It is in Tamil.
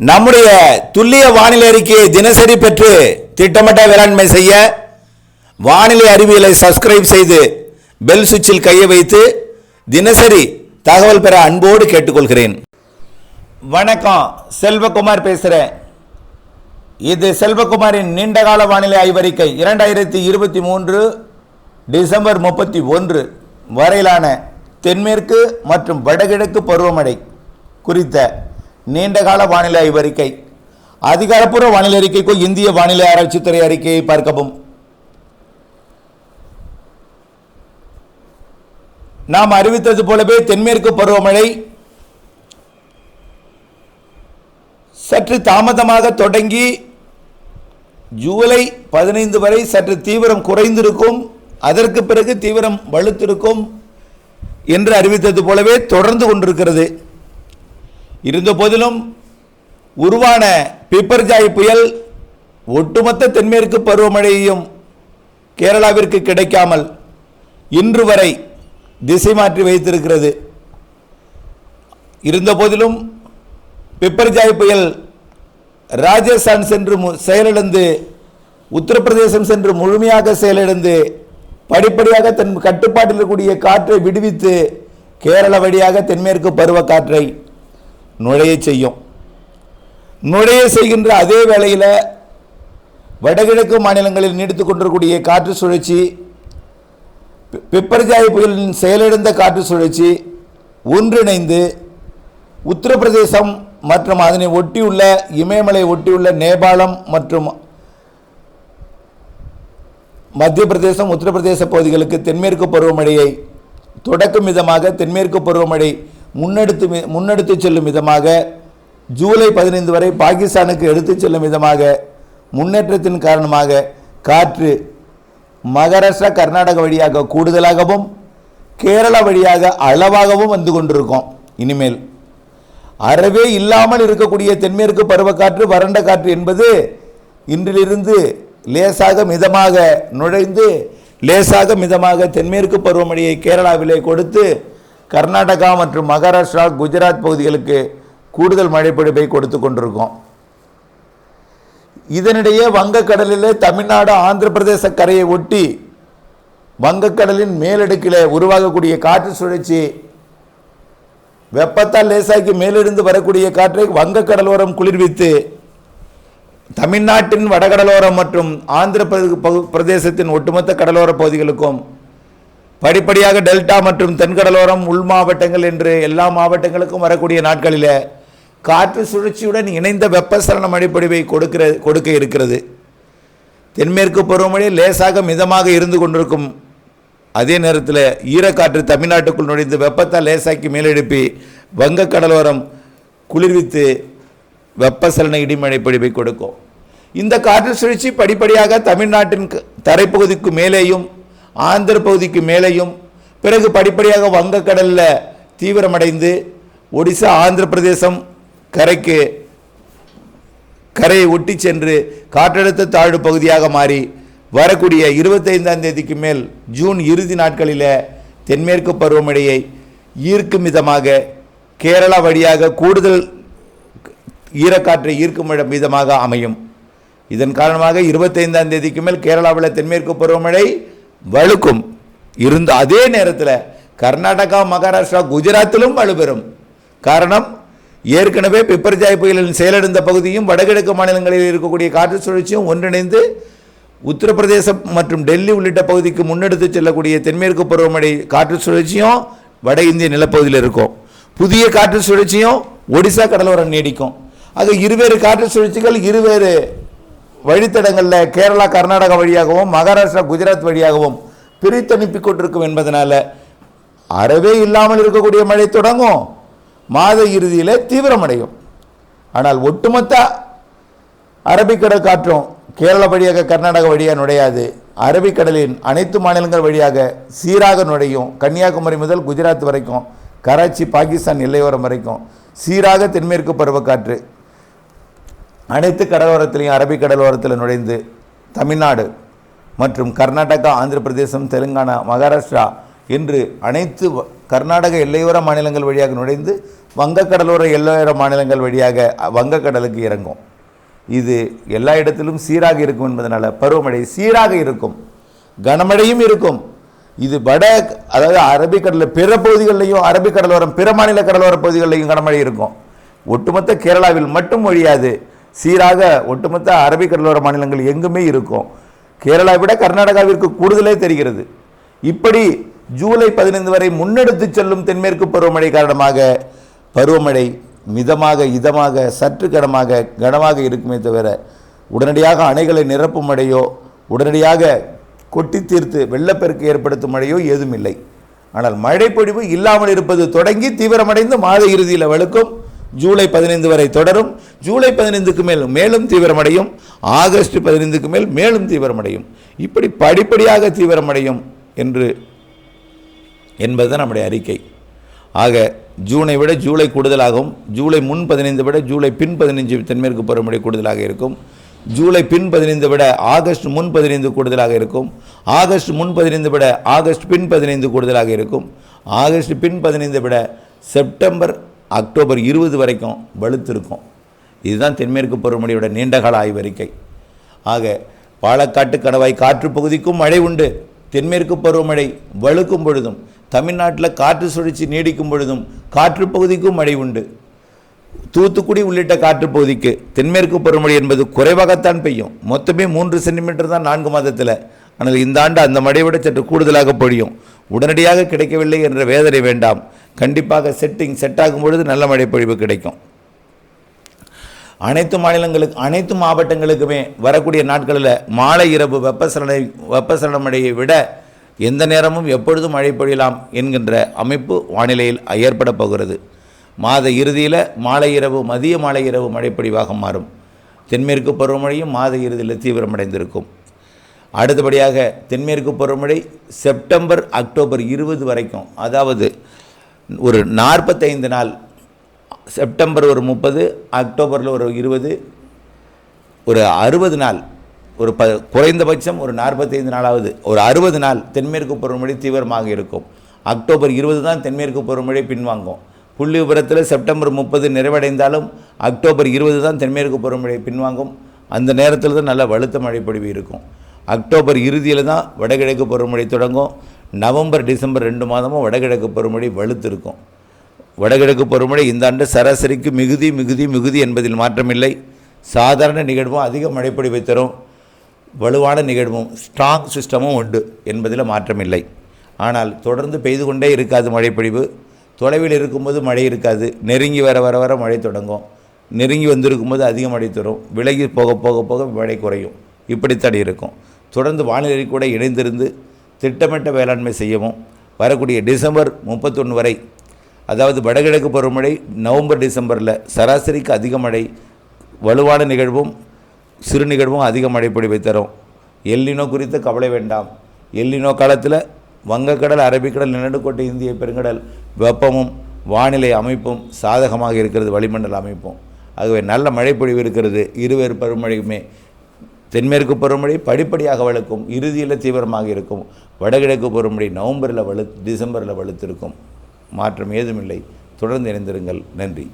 நம்முடைய துல்லிய வானிலை அறிக்கையை தினசரி பெற்று திட்டமிட்ட வேளாண்மை செய்ய வானிலை அறிவியலை சப்ஸ்கிரைப் செய்து பெல் சுவிட்சில் கையை வைத்து தினசரி தகவல் பெற அன்போடு கேட்டுக்கொள்கிறேன். வணக்கம் செல்வகுமார் பேசுகிறேன் இது செல்வகுமாரின் நீண்டகால வானிலை ஆய்வறிக்கை இரண்டாயிரத்தி இருபத்தி மூன்று டிசம்பர் முப்பத்தி ஒன்று வரையிலான தென்மேற்கு மற்றும் வடகிழக்கு பருவமழை குறித்த நீண்டகால வானிலை ஆய்வறிக்கை அதிகாரப்பூர்வ வானிலை அறிக்கைக்கு இந்திய வானிலை ஆராய்ச்சித்துறை அறிக்கையை பார்க்கவும். நாம் அறிவித்தது போலவே தென்மேற்கு பருவமழை சற்று தாமதமாக தொடங்கி ஜூலை பதினைந்து வரை சற்று தீவிரம் குறைந்திருக்கும் அதற்கு பிறகு தீவிரம் வலுத்திருக்கும் என்று அறிவித்தது போலவே தொடர்ந்து கொண்டிருக்கிறது. இருந்த போதிலும் உருவான பிப்பர்ஜாய் புயல் ஒட்டுமொத்த தென்மேற்கு பருவமழையையும் கேரளாவிற்கு கிடைக்காமல் இன்று வரை திசை மாற்றி வைத்திருக்கிறது. இருந்த போதிலும் பிப்பர்ஜாய் புயல் ராஜஸ்தான் சென்று மு- செயலிழந்து உத்தரப்பிரதேசம் சென்று முழுமையாக செயலிழந்து படிப்படியாக தன் கட்டுப்பாட்டில் இருக்கக்கூடிய காற்றை விடுவித்து கேரள வழியாக தென்மேற்கு பருவக்காற்றை நுழைய செய்யும். நுழைய செய்கின்ற அதே வேளையில் வடகிழக்கு மாநிலங்களில் நீடித்துக் கொண்டிருக்கூடிய காற்று சுழற்சி பிப்பர்ஜாய் புயலின் செயலிழந்த காற்று சுழற்சி ஒன்றிணைந்து உத்தரப்பிரதேசம் மற்றும் அதனை ஒட்டியுள்ள இமயமலை ஒட்டியுள்ள நேபாளம் மற்றும் மத்திய பிரதேசம் உத்தரப்பிரதேச பகுதிகளுக்கு தென்மேற்கு பருவமழையை தொடக்கும் விதமாக தென்மேற்கு பருவமழை முன்னெடுத்து முன்னெடுத்து முன்னெடுத்துச் செல்லும் விதமாக ஜூலை பதினைந்து வரை பாகிஸ்தானுக்கு எடுத்துச் செல்லும் விதமாக முன்னேற்றத்தின் காரணமாக காற்று மகாராஷ்டிரா கர்நாடக வழியாக கூடுதலாகவும் கேரளா வழியாக அளவாகவும் வந்து கொண்டிருக்கும். இனிமேல் அறவே இல்லாமல் இருக்கக்கூடிய தென்மேற்கு பருவக்காற்று வறண்ட காற்று என்பது இன்றிலிருந்து லேசாக மிதமாக நுழைந்து லேசாக மிதமாக தென்மேற்கு பருவமழையை கேரளாவிலே கொடுத்து கர்நாடகா மற்றும் மகாராஷ்டிரா குஜராத் பகுதிகளுக்கு கூடுதல் மழைப்பிடிப்பை கொடுத்து கொண்டிருக்கோம். இதனிடையே வங்கக்கடலிலே தமிழ்நாடு ஆந்திர பிரதேச கரையை ஒட்டி வங்கக்கடலின் மேலடுக்கில் உருவாகக்கூடிய காற்று சுழற்சி வெப்பத்தால் லேசாக்கி மேலிருந்து வரக்கூடிய காற்றை வங்கக்கடலோரம் குளிர்வித்து தமிழ்நாட்டின் வடகடலோரம் மற்றும் ஆந்திர பிரதே- பகு- பிரதேசத்தின் ஒட்டுமொத்த கடலோர பகுதிகளுக்கும் படிப்படியாக டெல்டா மற்றும் தென்கடலோரம் உள் மாவட்டங்கள் என்று எல்லா மாவட்டங்களுக்கும் வரக்கூடிய நாட்களில் காற்று சுழற்சியுடன் இணைந்த வெப்பசலன மழைப்பொழிவை கொடுக்கிற கொடுக்க இருக்கிறது. தென்மேற்கு பருவமழை லேசாக மிதமாக இருந்து கொண்டிருக்கும். அதே நேரத்தில் ஈரக்காற்று தமிழ்நாட்டுக்குள் நுழைந்து வெப்பத்தை லேசாக்கி மேலெழுப்பி வங்கக்கடலோரம் குளிர்வித்து வெப்பசலன இடிமழை பொழிவை கொடுக்கும். இந்த காற்று சுழற்சி படிப்படியாக தமிழ்நாட்டின் தரைப்பகுதிக்கு மேலேயும் ஆந்திர பகுதிக்கு மேலேயும் பிறகு படிப்படியாக வங்கக்கடலில் தீவிரமடைந்து ஒடிசா ஆந்திர பிரதேசம் கரைக்கு கரையை ஒட்டி சென்று காற்றழுத்த தாழ்வு பகுதியாக மாறி வரக்கூடிய இருபத்தைந்தாம் தேதிக்கு மேல் ஜூன் இறுதி நாட்களில் தென்மேற்கு பருவமழையை ஈர்க்கும் விதமாக கேரளா வழியாக கூடுதல் ஈரக்காற்றை ஈர்க்கும் விட- விதமாக அமையும். இதன் காரணமாக இருபத்தைந்தாம் தேதிக்கு மேல் கேரளாவில் தென்மேற்கு பருவமழை வலுக்கும் இருந்த அதே நேரத்தில் கர்நாடகா மகாராஷ்டிரா குஜராத்திலும் வலுப்பெறும். காரணம் ஏற்கனவே பிப்பர்ஜாய் புயலின் செயலிழந்த பகுதியும் வடகிழக்கு மாநிலங்களில் இருக்கக்கூடிய காற்று சுழற்சியும் ஒன்றிணைந்து உத்தரப்பிரதேசம் மற்றும் டெல்லி உள்ளிட்ட பகுதிக்கு முன்னெடுத்து செல்லக்கூடிய தென்மேற்கு பருவமழை காற்று சுழற்சியும் வட இந்திய நிலப்பகுதியில் இருக்கும். புதிய காற்று சுழற்சியும் ஒடிசா கடலோரம் நீடிக்கும். ஆக இருவேறு காற்று சுழற்சிகள் இருவேறு வழித்தடங்களில் கேரளா கர்நாடகா வழியாகவும் மகாராஷ்டிரா குஜராத் வழியாகவும் பிரித்தனுப்பி கொண்டிருக்கும் என்பதனால அறவே இல்லாமல் இருக்கக்கூடிய மழை தொடங்கும். மாத இறுதியில் தீவிரமடையும். ஆனால் ஒட்டுமொத்த அரபிக்கடல் காற்றும் கேரள வழியாக கர்நாடகா வழியாக நுழையாது. அரபிக்கடலின் அனைத்து மாநிலங்கள் வழியாக சீராக நுழையும். கன்னியாகுமரி முதல் குஜராத் வரைக்கும் கராச்சி பாகிஸ்தான் எல்லையோரம் வரைக்கும் சீராக தென்மேற்கு பருவக்காற்று அனைத்து கடலோரத்திலையும் அரபிக் கடலோரத்தில் நுழைந்து தமிழ்நாடு மற்றும் கர்நாடகா ஆந்திர பிரதேசம் தெலுங்கானா மகாராஷ்டிரா என்று அனைத்து வ- கர்நாடக எல்லையோர மாநிலங்கள் வழியாக நுழைந்து வங்கக்கடலோர எல்லையோர மாநிலங்கள் வழியாக வங்கக்கடலுக்கு இறங்கும். இது எல்லா இடத்திலும் சீராக இருக்கும் என்பதனால் பருவமழை சீராக இருக்கும். கனமழையும் இருக்கும். இது வட அதாவது அரபிக்கடலில் பிற பகுதிகளிலையும் அரபிக்கடலோரம் பிற மாநில கடலோர பகுதிகளிலையும் கனமழை இருக்கும். ஒட்டுமொத்த கேரளாவில் மட்டும் ஒழியாது சீராக ஒட்டுமொத்த அரபிக்கடலோர மாநிலங்கள் எங்குமே இருக்கும். கேரளா விட கர்நாடகாவிற்கு கூடுதலே தெரிகிறது. இப்படி ஜூலை பதினைந்து வரை முன்னெடுத்து செல்லும் தென்மேற்கு பருவமழை காரணமாக பருவமழை மிதமாக இதமாக சற்று கனமாக கனமாக இருக்குமே தவிர உடனடியாக அணைகளை நிரப்பும் மழையோ உடனடியாக கொட்டி தீர்த்து வெள்ளப்பெருக்கு ஏற்படுத்தும் மழையோ ஏதும் இல்லை ஆனால் மழைப்பொழிவு இல்லாமல் இருப்பது தொடங்கி தீவிரமடைந்து மாத இறுதியில் வழுக்கும். ஜூலை பதினைந்து வரை தொடரும். ஜூலை பதினைந்துக்கு மேல் மேலும் தீவிரமடையும். ஆகஸ்ட் பதினைந்துக்கு மேல் மேலும் தீவிரமடையும். இப்படி படிப்படியாக தீவிரமடையும் என்று என்பதுதான் நம்முடைய அறிக்கை. ஆக ஜூனை விட ஜூலை கூடுதலாகும் ஜூலை முன் பதினைந்து விட ஜூலை பின் பதினைஞ்சு தென்மேற்கு பருவமழை கூடுதலாக இருக்கும். ஜூலை பின் பதினைந்து விட ஆகஸ்ட் முன் பதினைந்து கூடுதலாக இருக்கும். ஆகஸ்ட் முன் பதினைந்து விட ஆகஸ்ட் பின் பதினைந்து கூடுதலாக இருக்கும். ஆகஸ்ட் பின் பதினைந்து விட செப்டம்பர் அக்டோபர் இருபது வரைக்கும் வலுத்திருக்கும். இதுதான் தென்மேற்கு பருவமழையோட நீண்டகால ஆய்வறிக்கை. ஆக பாலக்காட்டு கணவாய் காற்று பகுதிக்கும் மழை உண்டு. தென்மேற்கு பருவமழை வலுக்கும் பொழுதும் தமிழ்நாட்டில் காற்று சுழற்சி நீடிக்கும் பொழுதும் காற்று பகுதிக்கும் மழை உண்டு. தூத்துக்குடி உள்ளிட்ட காற்று பகுதிக்கு தென்மேற்கு பருவமழை என்பது குறைவாகத்தான் பெய்யும். மொத்தமே மூன்று சென்டிமீட்டர் தான் நான்கு மாதத்தில். ஆனால் இந்த ஆண்டு அந்த மழையை விட சற்று கூடுதலாக பொழியும். உடனடியாக கிடைக்கவில்லை என்ற வேதனை வேண்டாம். கண்டிப்பாக செட்டிங் செட் ஆகும் பொழுது நல்ல மழை பொழிவு கிடைக்கும். அனைத்து மாநிலங்களுக்கு அனைத்து மாவட்டங்களுக்குமே வரக்கூடிய நாட்களில் மாலை இரவு வெப்பசலனை வெப்பசலனமடையை விட எந்த நேரமும் எப்பொழுதும் மழை பொழியலாம் என்கின்ற அமைப்பு வானிலையில் ஏற்பட போகிறது. மாத இறுதியில் மாலை இரவு மதிய மாலை இரவு மழைப்பொழிவாக மாறும். தென்மேற்கு பருவமழையும் மாத இறுதியில் தீவிரமடைந்திருக்கும். அடுத்தபடியாக தென்மேற்கு பருவமழை செப்டம்பர் அக்டோபர் இருபது வரைக்கும் அதாவது ஒரு நாற்பத்தைந்து நாள் செப்டம்பர் ஒரு முப்பது அக்டோபரில் ஒரு இருபது ஒரு அறுபது நாள் ஒரு ப குறைந்தபட்சம் ஒரு நாற்பத்தைந்து நாளாவது ஒரு அறுபது நாள் தென்மேற்கு பருவமழை தீவிரமாக இருக்கும். அக்டோபர் இருபது தான் தென்மேற்கு பருவமழை பின்வாங்கும். புள்ளி விவரத்தில் செப்டம்பர் முப்பது நிறைவடைந்தாலும் அக்டோபர் இருபது தான் தென்மேற்கு பருவமழை பின்வாங்கும். அந்த நேரத்தில் தான் நல்ல வலுத்த மழைப்பொழிவு இருக்கும். அக்டோபர் இறுதியில் தான் வடகிழக்கு பருவமழை தொடங்கும். நவம்பர் டிசம்பர் ரெண்டு மாதமும் வடகிழக்கு பருவமழை வலுத்து இருக்கும் வடகிழக்கு பருவமழை இந்த ஆண்டு சராசரிக்கு மிகுதி மிகுதி மிகுதி என்பதில் மாற்றமில்லை. சாதாரண நிகழ்வும் அதிக மழைப்பொழிவை தரும். வலுவான நிகழ்வும் ஸ்ட்ராங் சிஸ்டமும் உண்டு என்பதில் மாற்றமில்லை. ஆனால் தொடர்ந்து பெய்து கொண்டே இருக்காது மழைப்பொழிவு. தொலைவில் இருக்கும்போது மழை இருக்காது. நெருங்கி வர வர வர மழை தொடங்கும். நெருங்கி வந்திருக்கும்போது அதிக மழை தரும். விலகி போக போக போக மழை குறையும். இப்படித்தான் இருக்கும். தொடர்ந்து வானிலை கூட இணைந்திருந்து திட்டமிட்ட வேளாண்மை செய்யவும் வரக்கூடிய டிசம்பர் முப்பத்தொன்று வரை அதாவது வடகிழக்கு பருவமழை நவம்பர் டிசம்பரில் சராசரிக்கு அதிக மழை வலுவான நிகழ்வும் சிறு நிகழ்வும் அதிக மழைப்பொழிவை தரும். எல்லினோ குறித்து கவலை வேண்டாம். எல்லினோ காலத்தில் வங்கக்கடல் அரபிக்கடல் நிலநடுக்கோட்டை இந்திய பெருங்கடல் வெப்பமும் வானிலை அமைப்பும் சாதகமாக இருக்கிறது வளிமண்டல அமைப்பும். ஆகவே நல்ல மழைப்பொழிவு இருக்கிறது. இருவேறு பருவமழையுமே தென்மேற்கு பருவமழை படிப்படியாக வலுக்கும் இறுதியில் தீவிரமாக இருக்கும். வடகிழக்கு பருவமழை நவம்பரில் வலு டிசம்பரில் வலுத்திருக்கும். மாற்றம் ஏதுமில்லை. தொடர்ந்து இணைந்திருங்கள். நன்றி.